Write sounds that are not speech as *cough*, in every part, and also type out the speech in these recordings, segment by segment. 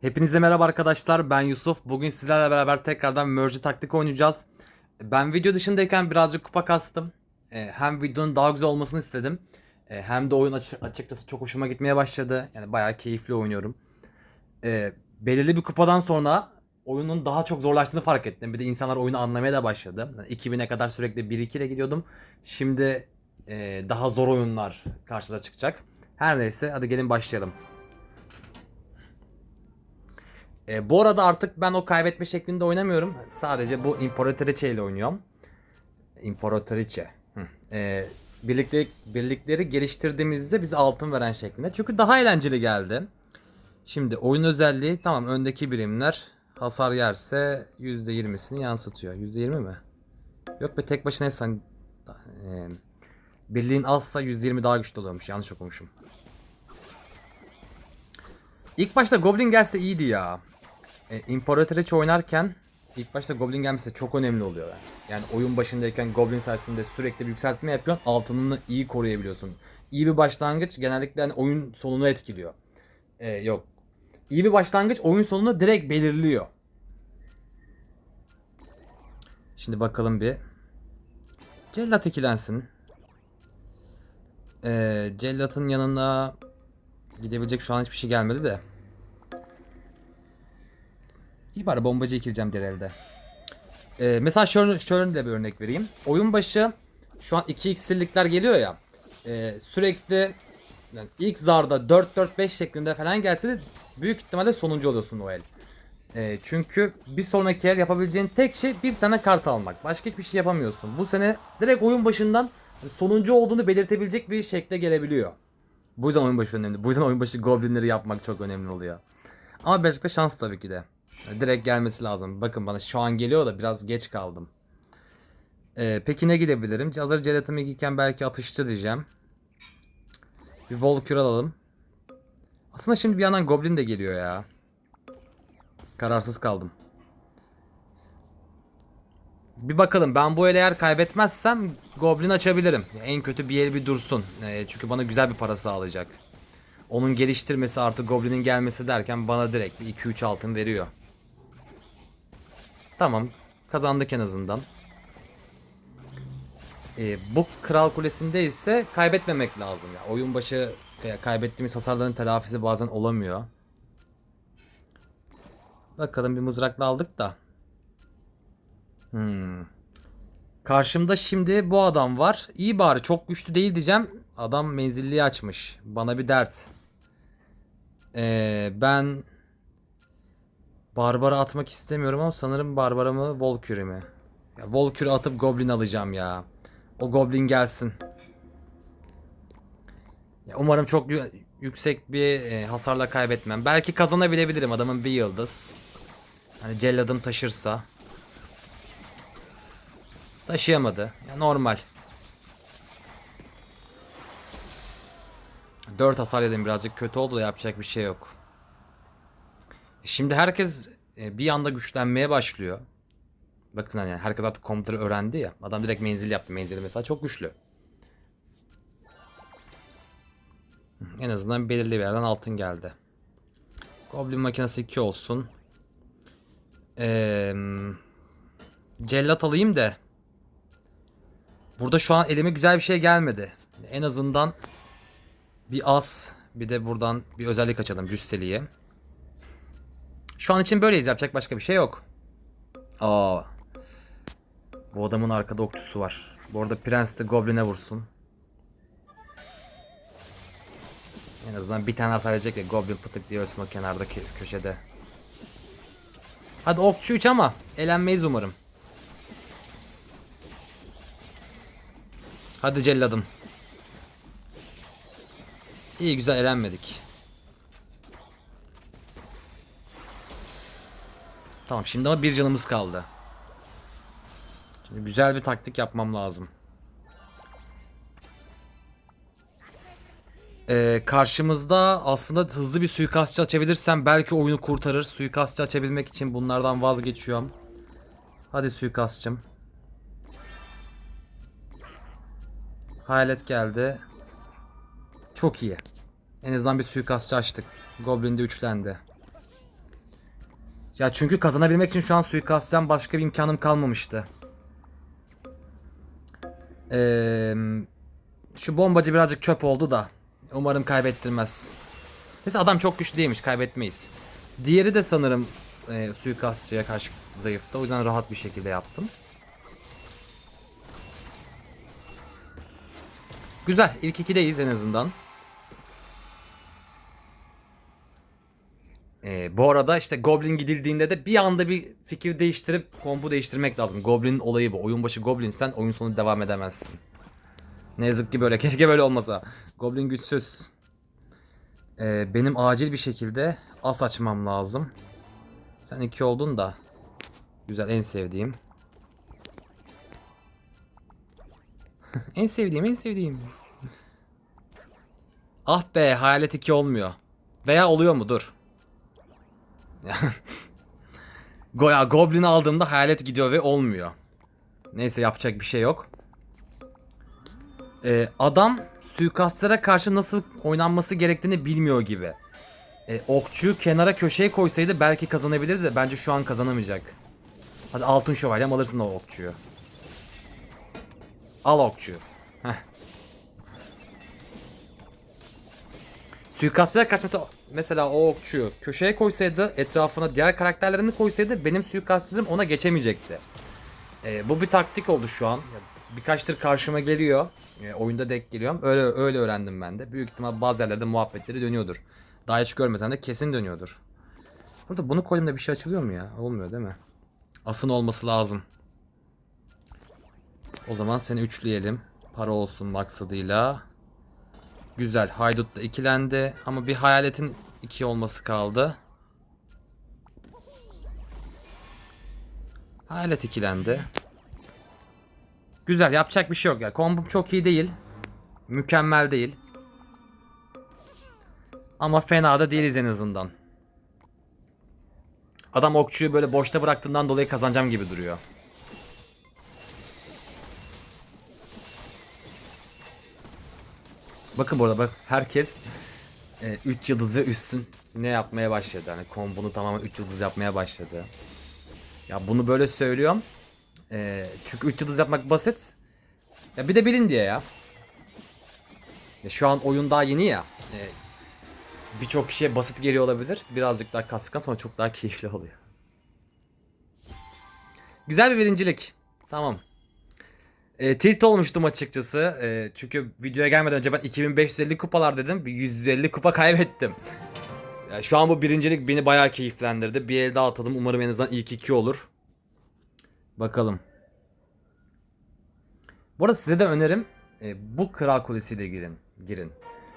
Hepinize merhaba arkadaşlar ben Yusuf. Bugün sizlerle beraber tekrardan Merge taktik oynayacağız. Ben video dışındayken birazcık kupa kastım. Ee, Hem videonun daha güzel olmasını istedim. Ee, Hem de oyun açı- açıkçası çok hoşuma gitmeye başladı. Yani bayağı keyifli oynuyorum. Ee, Belirli bir kupadan sonra oyunun daha çok zorlaştığını fark ettim. Bir de insanlar oyunu anlamaya da başladı. Yani 2000'e kadar sürekli 1-2 ile gidiyordum. Şimdi daha zor oyunlar karşımıza çıkacak. Her neyse hadi gelin başlayalım. E, bu arada artık ben o kaybetme şeklinde oynamıyorum. Sadece bu İmparatoriçe ile oynuyorum. İmparatoriçe. E, birlikte, birlikleri geliştirdiğimizde bize altın veren şeklinde. Çünkü daha eğlenceli geldi. Şimdi oyun özelliği tamam öndeki birimler hasar yerse %20'sini yansıtıyor. %20 mi? Yok be tek başına sen e, birliğin azsa %20 daha güçlü oluyormuş. Yanlış okumuşum. İlk başta Goblin gelse iyiydi ya. E, İmparatoriçe oynarken ilk başta Goblin gelmesi çok önemli oluyor. Yani. yani oyun başındayken Goblin sayesinde sürekli bir yükseltme yapıyorsun. Altınını iyi koruyabiliyorsun. İyi bir başlangıç genellikle hani oyun sonunu etkiliyor. E, yok. İyi bir başlangıç oyun sonunu direkt belirliyor. Şimdi bakalım bir. Cellat ikilensin. Ee, Cellat'ın yanına gidebilecek şu an hiçbir şey gelmedi de. İyi bari bombacı ikileceğim diğer elde. Ee, mesela şöyle, şöyle de bir örnek vereyim. Oyun başı şu an 2 iksirlikler geliyor ya. e, sürekli yani ilk zarda 4-4-5 şeklinde falan gelse de büyük ihtimalle sonuncu oluyorsun o el. E, çünkü bir sonraki el yapabileceğin tek şey bir tane kart almak. Başka hiçbir şey yapamıyorsun. Bu sene direkt oyun başından sonuncu olduğunu belirtebilecek bir şekle gelebiliyor. Bu yüzden oyun başı önemli. Bu yüzden oyun başı goblinleri yapmak çok önemli oluyor. Ama birazcık da şans tabii ki de. Direkt gelmesi lazım. Bakın bana şu an geliyor da biraz geç kaldım. Ee, peki ne gidebilirim? Hazır Gelatin iken belki atışçı diyeceğim. Bir Volkür alalım. Aslında şimdi bir yandan Goblin de geliyor ya. Kararsız kaldım. Bir bakalım ben bu ele eğer kaybetmezsem Goblin açabilirim. En kötü bir el bir dursun. Ee, çünkü bana güzel bir para sağlayacak. Onun geliştirmesi artı Goblin'in gelmesi derken bana direkt bir 2-3 altın veriyor. Tamam. Kazandık en azından. Ee, bu Kral Kulesi'nde ise kaybetmemek lazım. ya. oyun başı e, kaybettiğimiz hasarların telafisi bazen olamıyor. Bakalım bir mızrakla aldık da. Hmm. Karşımda şimdi bu adam var. İyi bari çok güçlü değil diyeceğim. Adam menzilliği açmış. Bana bir dert. Ee, ben Barbara atmak istemiyorum ama sanırım Barbara mı Volkür'ü mü? Ya Volkür'ü atıp Goblin alacağım ya. O Goblin gelsin. Ya umarım çok yü- yüksek bir e, hasarla kaybetmem. Belki kazanabilebilirim adamın bir yıldız. Hani celladım taşırsa. Taşıyamadı. Ya normal. 4 hasar yedim birazcık kötü oldu da yapacak bir şey yok. Şimdi herkes e, bir anda güçlenmeye başlıyor. Bakın hani herkes artık komutanı öğrendi ya. Adam direkt menzil yaptı. Menzili mesela çok güçlü. En azından belirli bir yerden altın geldi. Goblin makinesi 2 olsun. Ee, cellat alayım da. Burada şu an elime güzel bir şey gelmedi. En azından bir as bir de buradan bir özellik açalım cüsseliye. Şu an için böyleyiz yapacak başka bir şey yok. Aa. Bu adamın arkada okçusu var. Bu arada prens de goblin'e vursun. En azından bir tane hasar verecek ya goblin pıtık diye o kenardaki köşede. Hadi okçu 3 ama elenmeyiz umarım. Hadi celladım. İyi güzel elenmedik. Tamam şimdi ama bir canımız kaldı. Şimdi güzel bir taktik yapmam lazım. Ee, karşımızda aslında hızlı bir suikastçı açabilirsem belki oyunu kurtarır. Suikastçı açabilmek için bunlardan vazgeçiyorum. Hadi suikastçım. Hayalet geldi. Çok iyi. En azından bir suikastçı açtık. Goblin de üçlendi. Ya çünkü kazanabilmek için şu an suikastçıdan başka bir imkanım kalmamıştı. Ee, şu bombacı birazcık çöp oldu da. Umarım kaybettirmez. Mesela adam çok güçlü değilmiş kaybetmeyiz. Diğeri de sanırım e, suikastçıya karşı zayıftı. O yüzden rahat bir şekilde yaptım. Güzel. ilk ikideyiz en azından. Bu arada işte Goblin gidildiğinde de bir anda bir fikir değiştirip kombu değiştirmek lazım. Goblin'in olayı bu. Oyun başı Goblin'sen oyun sonu devam edemezsin. Ne yazık ki böyle. *laughs* Keşke böyle olmasa. Goblin güçsüz. Ee, benim acil bir şekilde as açmam lazım. Sen iki oldun da. Güzel en sevdiğim. *laughs* en sevdiğim en sevdiğim. ah be hayalet 2 olmuyor. Veya oluyor mu dur. *laughs* Goya Goblin aldığımda hayalet gidiyor ve olmuyor. Neyse yapacak bir şey yok. Ee, adam suikastlara karşı nasıl oynanması gerektiğini bilmiyor gibi. Ee, okçuyu kenara köşeye koysaydı belki kazanabilirdi de bence şu an kazanamayacak. Hadi altın şövalyem alırsın o okçuyu. Al okçuyu. Heh. Suikastçılar kaç mesela, o okçuyu köşeye koysaydı etrafına diğer karakterlerini koysaydı benim suikastçılarım ona geçemeyecekti. Ee, bu bir taktik oldu şu an. Birkaç tır karşıma geliyor. Ee, oyunda denk geliyorum. Öyle öyle öğrendim ben de. Büyük ihtimal bazı yerlerde muhabbetleri dönüyordur. Daha hiç görmesem de kesin dönüyordur. Burada bunu koyduğumda bir şey açılıyor mu ya? Olmuyor değil mi? Asın olması lazım. O zaman seni üçleyelim. Para olsun maksadıyla. Güzel. Haydut da ikilendi. Ama bir hayaletin iki olması kaldı. Hayalet ikilendi. Güzel. Yapacak bir şey yok ya. Kombum çok iyi değil. Mükemmel değil. Ama fena da değiliz en azından. Adam okçuyu böyle boşta bıraktığından dolayı kazanacağım gibi duruyor. Bakın burada bak herkes 3 yıldız ve üstün ne yapmaya başladı. Hani kombunu tamamen 3 yıldız yapmaya başladı. Ya bunu böyle söylüyorum. E, çünkü 3 yıldız yapmak basit. Ya bir de bilin diye ya. ya şu an oyun daha yeni ya. E, Birçok kişiye basit geliyor olabilir. Birazcık daha kastıktan sonra çok daha keyifli oluyor. Güzel bir birincilik. Tamam. E, tilt olmuştum açıkçası. E, çünkü videoya gelmeden önce ben 2550 kupalar dedim. Bir 150 kupa kaybettim. Yani şu an bu birincilik beni bayağı keyiflendirdi. Bir el daha atalım. Umarım en azından ilk iki olur. Bakalım. Bu arada size de önerim e, bu Kral Kulesi'yle girin. girin.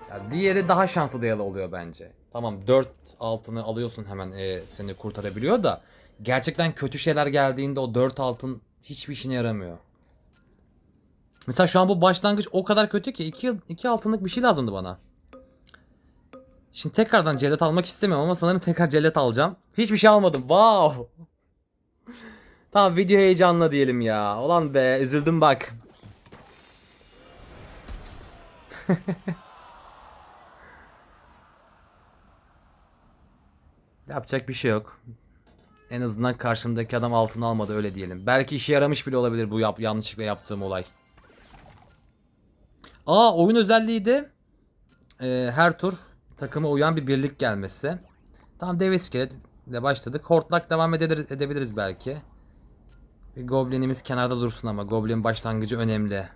Ya diğeri daha şanslı dayalı oluyor bence. Tamam 4 altını alıyorsun hemen e, seni kurtarabiliyor da gerçekten kötü şeyler geldiğinde o 4 altın hiçbir işine yaramıyor. Mesela şu an bu başlangıç o kadar kötü ki 2 2 altınlık bir şey lazımdı bana. Şimdi tekrardan cellat almak istemiyorum ama sanırım tekrar cellat alacağım. Hiçbir şey almadım. Wow. tamam video heyecanla diyelim ya. Ulan be üzüldüm bak. *laughs* Yapacak bir şey yok. En azından karşımdaki adam altını almadı öyle diyelim. Belki işe yaramış bile olabilir bu yap yanlışlıkla yaptığım olay. Aa oyun özelliği de e, her tur takıma uyan bir birlik gelmesi. Tamam dev iskelet ile başladık. Hortlak devam edebiliriz, edebiliriz belki. Bir goblinimiz kenarda dursun ama goblin başlangıcı önemli.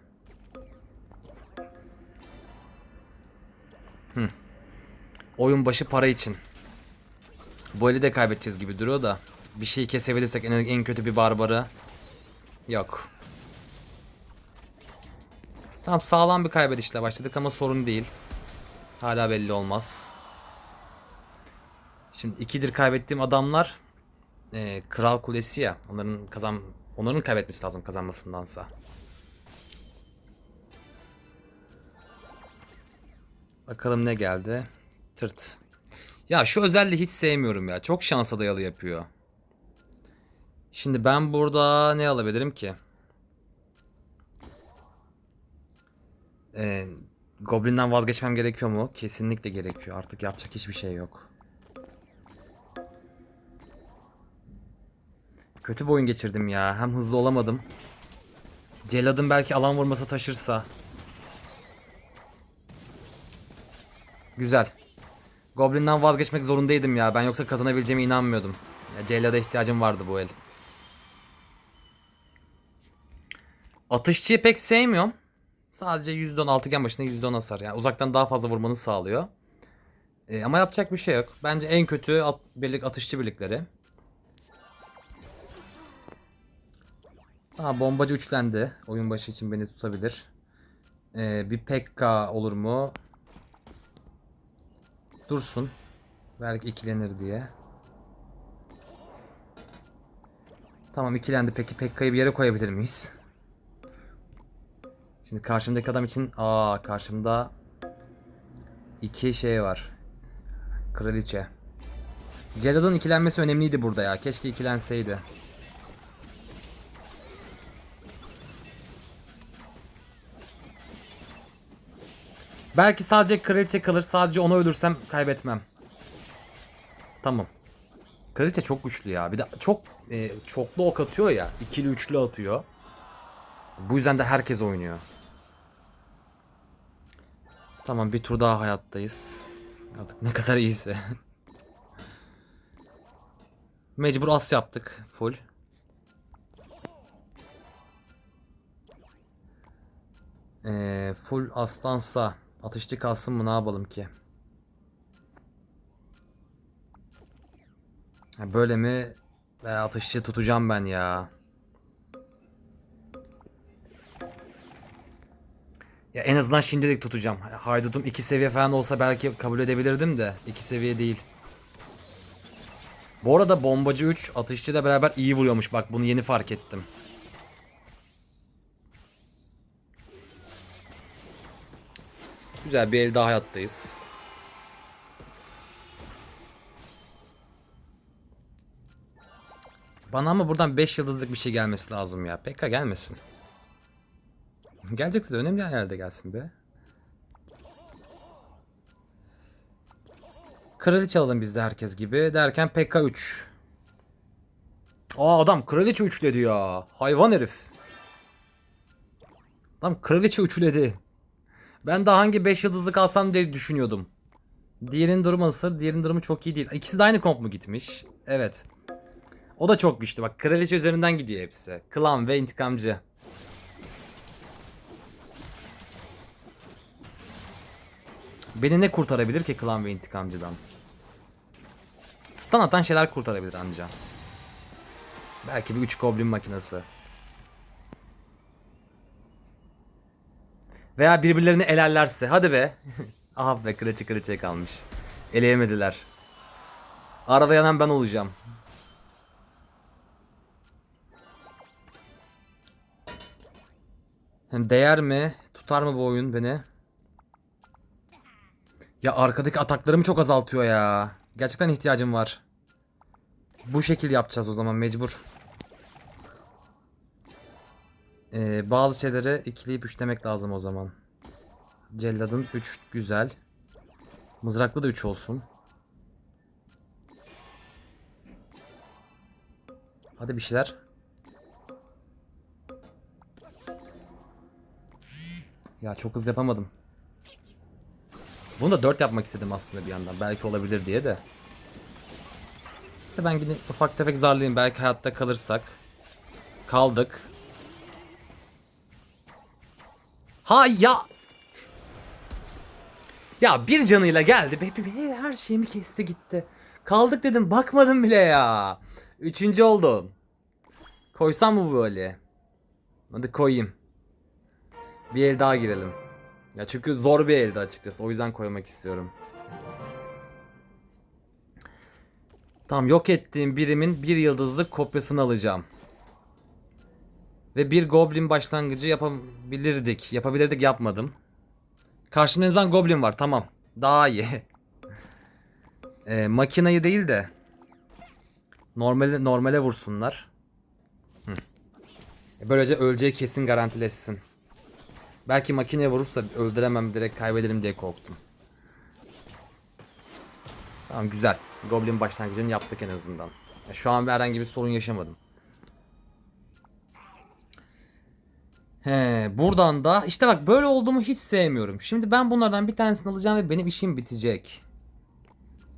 Hı. Oyun başı para için. Bu eli de kaybedeceğiz gibi duruyor da. Bir şeyi kesebilirsek en, en kötü bir barbarı. Yok. Tamam sağlam bir kaybedişle başladık ama sorun değil. Hala belli olmaz. Şimdi ikidir kaybettiğim adamlar e, Kral Kulesi ya. Onların kazan onların kaybetmesi lazım kazanmasındansa. Bakalım ne geldi. Tırt. Ya şu özelliği hiç sevmiyorum ya. Çok şansa dayalı yapıyor. Şimdi ben burada ne alabilirim ki? Ee, Goblin'den vazgeçmem gerekiyor mu? Kesinlikle gerekiyor. Artık yapacak hiçbir şey yok. Kötü bir oyun geçirdim ya. Hem hızlı olamadım. Cellad'ın belki alan vurması taşırsa. Güzel. Goblin'den vazgeçmek zorundaydım ya. Ben yoksa kazanabileceğime inanmıyordum. Ya Cellad'a ihtiyacım vardı bu el. Atışçıyı pek sevmiyorum. Sadece %10 altıgen başına %10 hasar. Yani uzaktan daha fazla vurmanı sağlıyor. Ee, ama yapacak bir şey yok. Bence en kötü at, birlik atışçı birlikleri. Aa, bombacı üçlendi. Oyun başı için beni tutabilir. Ee, bir Pekka olur mu? Dursun. Belki ikilenir diye. Tamam ikilendi. Peki Pekka'yı bir yere koyabilir miyiz? Şimdi karşımdaki adam için aa karşımda iki şey var. Kraliçe. Cellad'ın ikilenmesi önemliydi burada ya. Keşke ikilenseydi. Belki sadece kraliçe kalır. Sadece onu ölürsem kaybetmem. Tamam. Kraliçe çok güçlü ya. Bir de çok e, çoklu ok atıyor ya. ikili üçlü atıyor. Bu yüzden de herkes oynuyor. Tamam bir tur daha hayattayız. Artık ne kadar iyiyse. *laughs* Mecbur as yaptık full. Ee, full aslansa atışçı kalsın mı ne yapalım ki? Böyle mi? Ve atışçı tutacağım ben ya. Ya en azından şimdilik tutacağım. Haydut'um 2 seviye falan olsa belki kabul edebilirdim de 2 seviye değil. Bu arada bombacı 3 atışçıyla beraber iyi vuruyormuş bak bunu yeni fark ettim. Güzel bir el daha hayattayız. Bana ama buradan 5 yıldızlık bir şey gelmesi lazım ya. Pekka gelmesin. Gelecekse de önemli yerlerde gelsin be. Kraliçe alalım biz de herkes gibi. Derken PK 3. Aa adam kraliçe üçledi ya. Hayvan herif. Adam kraliçe üçledi. Ben daha hangi 5 yıldızlık alsam diye düşünüyordum. Diğerinin durumu nasıl? Diğerinin durumu çok iyi değil. İkisi de aynı komp mu gitmiş? Evet. O da çok güçlü. Bak kraliçe üzerinden gidiyor hepsi. Klan ve intikamcı. Beni ne kurtarabilir ki klan ve intikamcıdan? Stun atan şeyler kurtarabilir anca. Belki bir 3 goblin makinesi. Veya birbirlerini elerlerse. Hadi be. *laughs* Aha be kraliçe kraliçe kalmış. Eleyemediler. Arada yanan ben olacağım. Hem değer mi? Tutar mı bu oyun beni? Ya arkadaki ataklarımı çok azaltıyor ya. Gerçekten ihtiyacım var. Bu şekil yapacağız o zaman mecbur. Ee, bazı şeyleri ikileyip üçlemek lazım o zaman. Celladın 3 güzel. Mızraklı da 3 olsun. Hadi bir şeyler. Ya çok hızlı yapamadım. Bunu da 4 yapmak istedim aslında bir yandan. Belki olabilir diye de. İşte ben yine ufak tefek zarlayayım. Belki hayatta kalırsak. Kaldık. Ha ya. Ya bir canıyla geldi. Be, be- be- her şeyimi kesti gitti. Kaldık dedim bakmadım bile ya. Üçüncü oldum. Koysam mı böyle? Hadi koyayım. Bir el daha girelim. Ya çünkü zor bir elde açıkçası. O yüzden koymak istiyorum. Tamam yok ettiğim birimin bir yıldızlık kopyasını alacağım. Ve bir goblin başlangıcı yapabilirdik. Yapabilirdik yapmadım. Azından goblin var tamam. Daha iyi. *laughs* e, makinayı değil de normale, normale vursunlar. Hı. E, Böylece öleceği kesin garantileşsin. Belki makineye vurursa öldüremem direkt kaybederim diye korktum. Tamam güzel. Goblin başlangıcını yaptık en azından. Ya şu an bir herhangi bir sorun yaşamadım. He, buradan da işte bak böyle olduğumu hiç sevmiyorum. Şimdi ben bunlardan bir tanesini alacağım ve benim işim bitecek.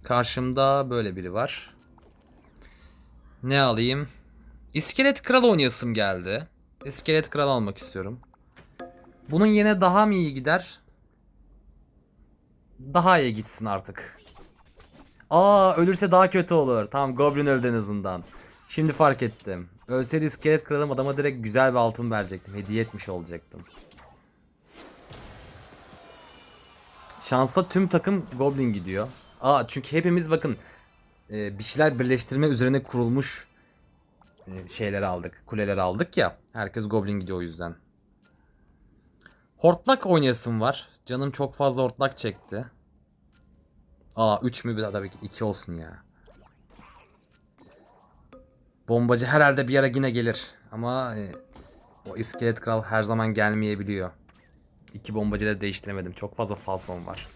Karşımda böyle biri var. Ne alayım? İskelet kral oynayasım geldi. İskelet kral almak istiyorum. Bunun yine daha mı iyi gider? Daha iyi gitsin artık. Aa ölürse daha kötü olur. Tamam Goblin öldü en azından. Şimdi fark ettim. Ölseydi iskelet kralım adama direkt güzel bir altın verecektim. Hediye etmiş olacaktım. Şansa tüm takım Goblin gidiyor. Aa çünkü hepimiz bakın e, bir şeyler birleştirme üzerine kurulmuş e, şeyler aldık. Kuleler aldık ya. Herkes Goblin gidiyor o yüzden. Hortlak oynayasım var. Canım çok fazla hortlak çekti. Aa 3 mü tabii ki 2 olsun ya. Bombacı herhalde bir ara yine gelir. Ama e, o iskelet kral her zaman gelmeyebiliyor. İki bombacı da değiştiremedim. Çok fazla falson var.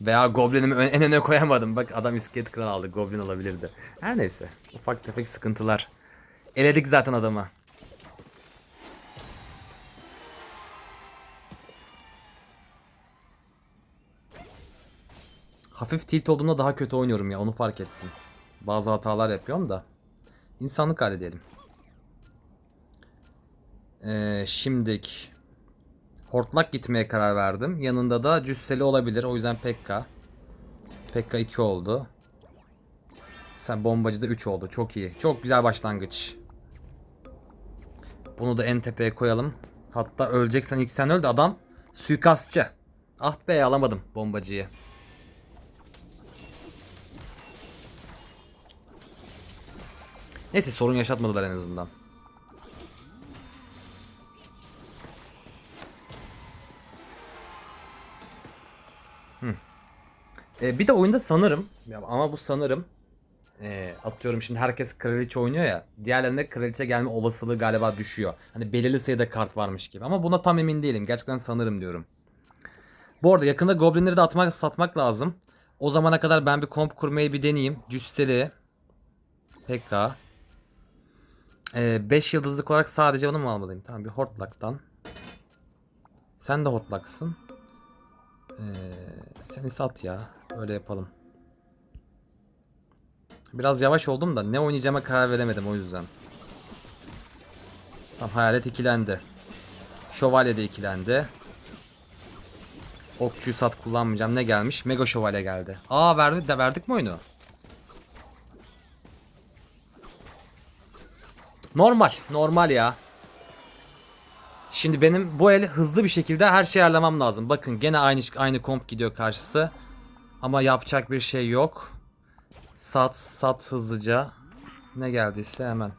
Veya Goblin'imi en öne koyamadım. Bak adam iskelet kral aldı. Goblin alabilirdi. Her neyse. Ufak tefek sıkıntılar. Eledik zaten adamı. Hafif tilt olduğumda daha kötü oynuyorum ya onu fark ettim. Bazı hatalar yapıyorum da. İnsanlık hali diyelim. Ee, şimdik. Hortlak gitmeye karar verdim. Yanında da cüsseli olabilir. O yüzden Pekka. Pekka 2 oldu. Sen bombacı da 3 oldu. Çok iyi. Çok güzel başlangıç. Bunu da en tepeye koyalım. Hatta öleceksen ilk sen öl de adam suikastçı. Ah be alamadım bombacıyı. Neyse sorun yaşatmadılar en azından. Ee, bir de oyunda sanırım ama bu sanırım e, atıyorum şimdi herkes kraliçe oynuyor ya diğerlerinde kraliçe gelme olasılığı galiba düşüyor. Hani belirli sayıda kart varmış gibi ama buna tam emin değilim. Gerçekten sanırım diyorum. Bu arada yakında goblinleri de atmak satmak lazım. O zamana kadar ben bir komp kurmayı bir deneyeyim. Cüsseli. Pekka. 5 yıldızlık olarak sadece onu mu almalıyım? Tamam bir hortlaktan. Sen de hortlaksın. Ee, seni sat ya. Öyle yapalım. Biraz yavaş oldum da ne oynayacağıma karar veremedim o yüzden. Tamam hayalet ikilendi. Şövalye de ikilendi. Okçuyu sat kullanmayacağım. Ne gelmiş? Mega şövalye geldi. Aa verdik de verdik mi oyunu? Normal, normal ya. Şimdi benim bu el hızlı bir şekilde her şeyi ayarlamam lazım. Bakın gene aynı aynı komp gidiyor karşısı. Ama yapacak bir şey yok. Sat, sat hızlıca. Ne geldiyse hemen.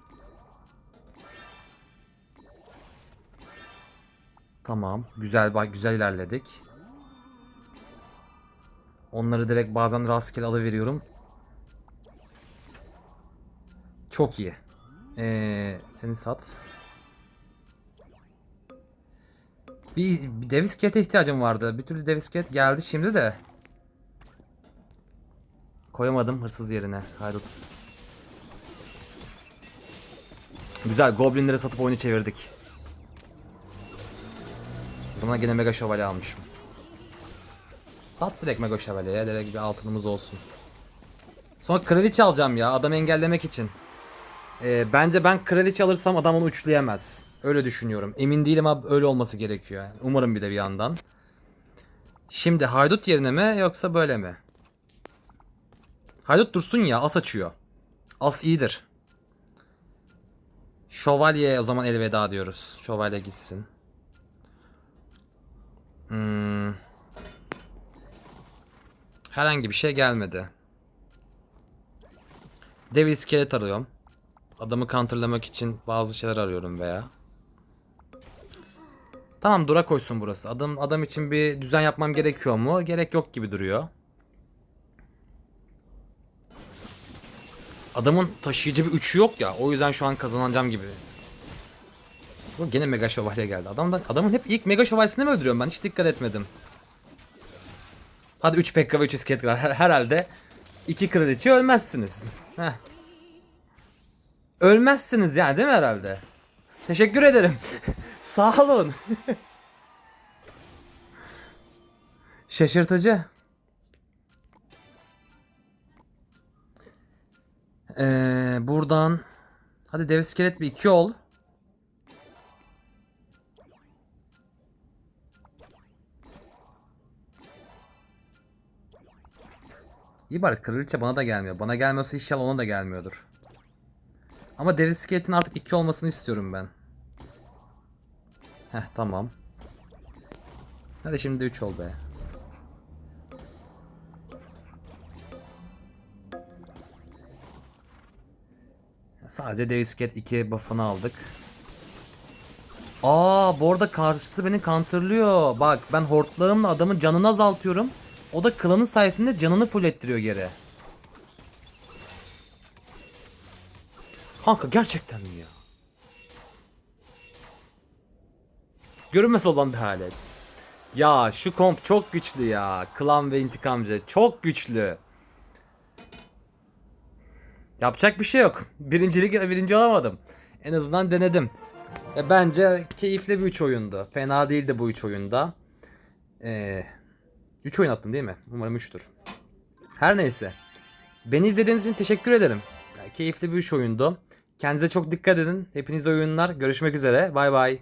Tamam, güzel bak güzel ilerledik. Onları direkt bazen rastgele alıveriyorum. Çok iyi. Ee, seni sat. Bir, bir dev iskelete ihtiyacım vardı. Bir türlü dev iskelet geldi şimdi de. Koyamadım hırsız yerine. Haydut. Güzel goblinleri satıp oyunu çevirdik. Buna gene mega şövalye almışım. Sat direkt mega şövalyeye. Direkt bir altınımız olsun. Sonra kraliçe alacağım ya adamı engellemek için. Ee, bence ben kraliçe alırsam adam onu üçleyemez. Öyle düşünüyorum. Emin değilim ama öyle olması gerekiyor. Yani. Umarım bir de bir yandan. Şimdi haydut yerine mi yoksa böyle mi? Haydut dursun ya as açıyor. As iyidir. Şövalye o zaman elveda diyoruz. Şövalye gitsin. Hmm. Herhangi bir şey gelmedi. Dev iskelet arıyorum. Adamı counterlamak için bazı şeyler arıyorum veya. Tamam dura koysun burası. Adam adam için bir düzen yapmam gerekiyor mu? Gerek yok gibi duruyor. Adamın taşıyıcı bir üçü yok ya. O yüzden şu an kazanacağım gibi. Bu gene mega şövalye geldi. Adamdan adamın hep ilk mega şövalyesini mi öldürüyorum ben? Hiç dikkat etmedim. Hadi 3 pekka ve 3 iskelet. Her- herhalde 2 kraliçe ölmezsiniz. Heh. Ölmezsiniz yani değil mi herhalde? Teşekkür ederim. *laughs* Sağ olun. *laughs* Şaşırtıcı. Ee, buradan hadi dev iskelet bir iki ol. İyi bari kraliçe bana da gelmiyor. Bana gelmiyorsa inşallah ona da gelmiyordur. Ama dev iskeletin artık 2 olmasını istiyorum ben. Heh tamam. Hadi şimdi 3 ol be. Sadece dev iskelet 2 buff'ını aldık. Aa bu arada karşısı beni counterlıyor. Bak ben hortlağımla adamın canını azaltıyorum. O da klanın sayesinde canını full ettiriyor geri. Kanka gerçekten mi ya? Görünmez olan bir halet. Ya şu komp çok güçlü ya. Klan ve intikamcı çok güçlü. Yapacak bir şey yok. Birincilik birinci olamadım. En azından denedim. E, bence keyifli bir 3 oyundu. Fena değildi bu 3 oyunda. Ee, 3 oyun attım değil mi? Umarım 3'tür. Her neyse. Beni izlediğiniz için teşekkür ederim. Yani keyifli bir 3 oyundu. Kendinize çok dikkat edin. Hepinize oyunlar. Görüşmek üzere. Bay bay.